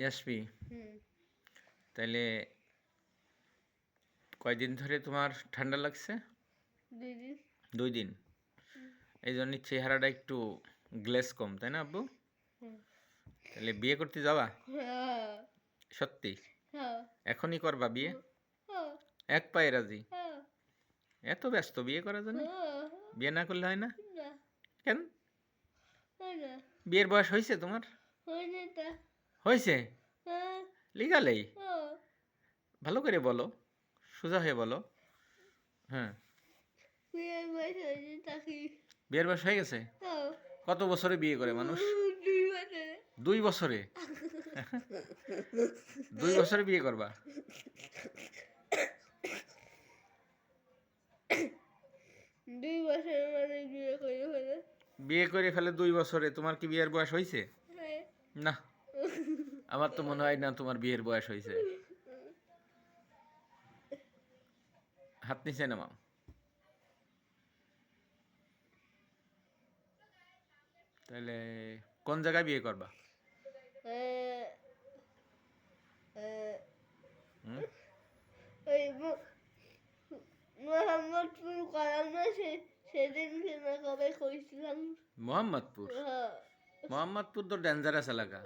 ইয়াসপি হুম। তাইলে কয়দিন ধরে তোমার ঠান্ডা লাগছে? দিদি দুই দিন? এই জন্য চেহারাটা একটু গ্লেস কম তাই না আব্বু? তাহলে বিয়ে করতে যাবা? হ্যাঁ। সত্যি? হ্যাঁ। এখনই করবা বিয়ে? হ্যাঁ। এক পায়ে রাজি? এত ব্যস্ত বিয়ে করার জন্য? বিয়ে না করলে হয় না? কেন? বিয়ের বয়স হয়েছে তোমার? হয়েছে? হ্যাঁ লিগালেই ভালো করে বলো সোজা হয়ে বলো। হ্যাঁ। বয়স বিয়ের বয়স হয়ে গেছে? হ্যাঁ। কত বছরে বিয়ে করে মানুষ? দুই বছরে? দুই বছরে বিয়ে করবা? দুই বছরে মানে বিয়ে করে ফেলে। বিয়ে করে ফেলে দুই বছরে তোমার কি বিয়ের বয়স হয়েছে? হ্যাঁ। না। আমার তো মনে হয় না তোমার বিয়ের বয়স হয়েছে। হাত নিচে নামাও। তাহলে কোন জায়গায় বিয়ে করবা? মোহাম্মদপুর করাম না সেদিন কবে কইছিলাম। মোহাম্মদপুর? হ্যাঁ। মোহাম্মদপুর তো ডেঞ্জারাস এলাকা।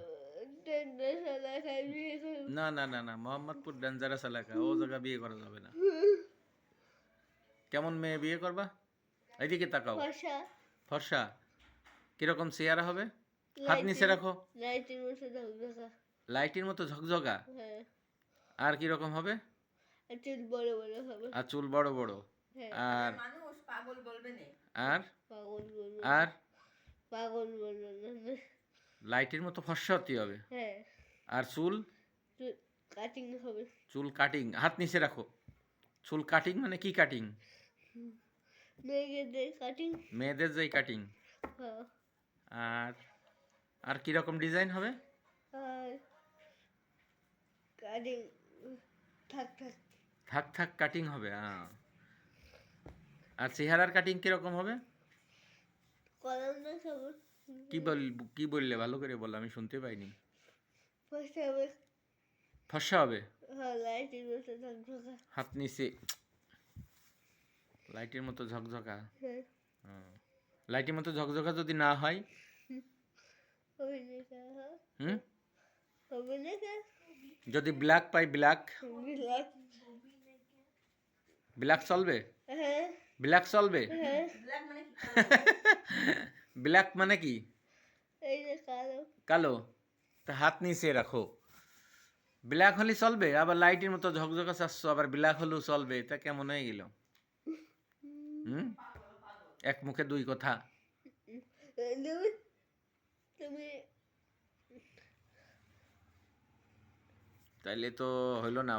না না না না মোহাম্মদপুর ডেঞ্জারাস এলাকা ও জায়গা বিয়ে করা যাবে না। কেমন মেয়ে বিয়ে করবা? এদিকে তাকাও। ফর্সা। কীরকম চেয়ারা হবে? হাত নিচে রাখো। লাইটের মতো ঝকঝকা। হ্যাঁ। আর কীরকম হবে? আর চুল বড় বড় হবে। আর চুল বড় বড়। হ্যাঁ। আর মানুষ পাগল বলবে না। আর? পাগল বলব আর? পাগল বলব না। লাইটের মতো ফর্সা হতে হবে। হ্যাঁ। আর চুল? কাটিং হবে। চুল কাটিং হাত নিচে রাখো। চুল কাটিং মানে কি কাটিং মেয়েদের কাটিং মেয়েদের যেই কাটিং হ্যাঁ। আর আর কীরকম ডিজাইন হবে? কাটিং থাক থাক। থাক থাক কাটিং হবে হ্যাঁ আর চেহারার কাটিং কীরকম হবে? কলাম খবর কি বল কি বললে? ভালো করে বল আমি শুনতে পাইনি। ফার্স্ট হবে। ফর্সা হবে? হ্যাঁ লাইটের মতো ঝকঝকা। হাত নিচে। লাইটের মতো ঝকঝকা? হ্যাঁ। লাইটের মতো ঝকঝকা যদি না হয়? হ্যাঁ। হুম? যদি ব্ল্যাক পাই ব্ল্যাক বিলাক ব্ল্যাক চলবে? হ্যাঁ। ব্ল্যাক চলবে? ব্ল্যাক মানে কি? এই যে কালো। কালো? তা হাত নিচে রাখো। ব্ল্যাক হলে চলবে আবার লাইটের মতো ঝকঝকা চাচ্ছ আবার ব্ল্যাক হলেও চলবে তা কেমন হয়ে গেল? হুম? এক মুখে দুই কথা। তুমি তাইলে তো হইল না।